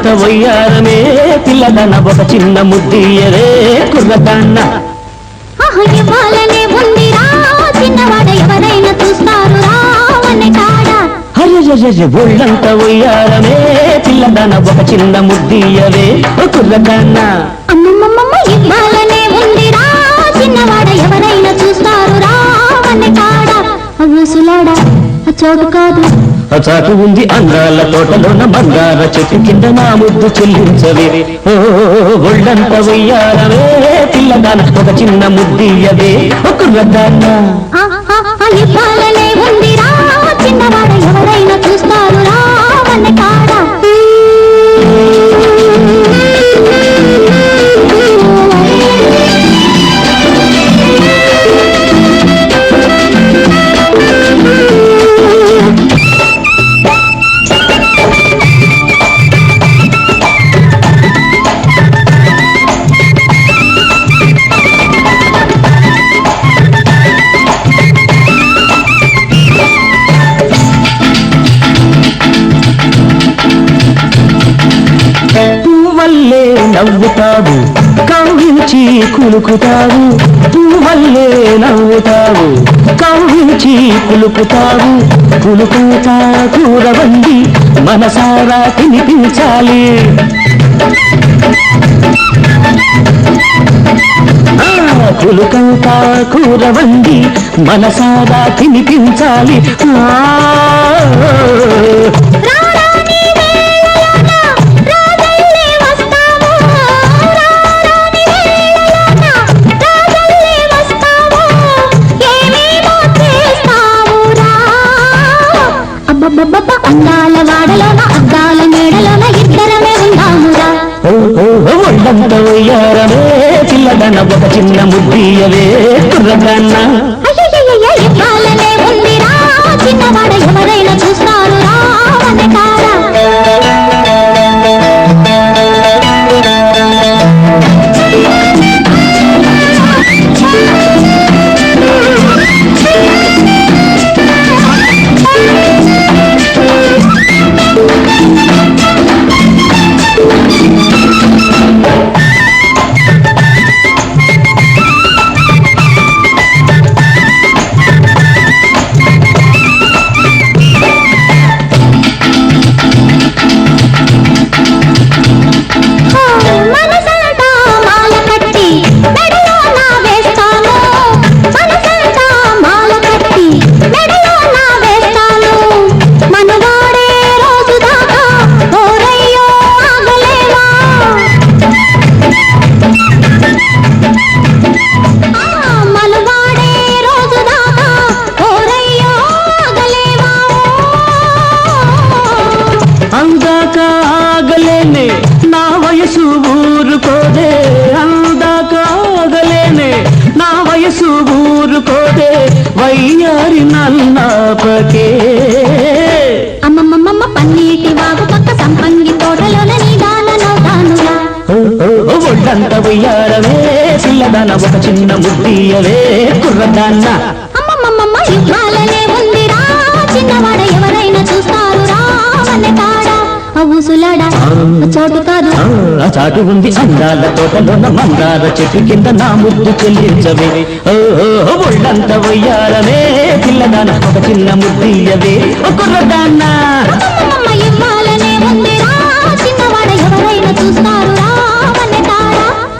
ఒళ్ళంత వయ్యారమే పిల్లదన ఒక చిన్న ముద్దియరే కుర్రదాన్న. కాడ? ఒళ్ళంత వయ్యారమే పిల్లదన ఒక చిన్న ముద్దియరే కుర్రదాన్న. అమ్మమ్మమ్మ ఇవ్వాలనే ఉందిరా చిన్నవాడ ఎవరైనా చూస్తారు రావన్న కాడ? ఊసులాడా చోటు కాదు. చాటు ఉంది అందాల తోటలోన బంగార చెట్టు కింద నా ముద్దు చెల్లించవే. ఓ ఒళ్ళంత వెయ్యాలవే పిల్లదాన ఒక చిన్న ముద్దియవే ఒక రద్దాన్న కవ్వించి కులుకుతావు పువ్వల్లే నవ్వుతావు. కవ్వించి కులుకుతావు కులుకుతా కూరవండి మనసారా తినిపించాలి. ఆ, కులుకంతా కూరవండి మనసారా తినిపించాలి. ఆ. ముద్దీయవే కుర్రకన్నా అందాక ఆగలేనే నా వయసు ఊరుకోదే అందాక ఆగలేనే నా వయసు ఊరుకోదే వయ్యారి నల్లాపకే. అమ్మమ్మమ్మ పన్నీటి వాగు పక్క సంపంగి తోటలోన ఒళ్ళంత ఉయ్యారమే పిల్లదన ఒక చిన్న ముద్దియవే కుర్రదాన్న. అమ్మమ్మమ్మ చాటు ఉంది అందాల తోటలో మందార చెట్టు కింద నా ముద్దు చెల్లించవే. ఓహో ఒళ్ళంత వయ్యాలవే పిల్లదాన ఒక చిన్న ముద్దియవే ఒకర్రదాన్న చిన్నవాడ చూస్తా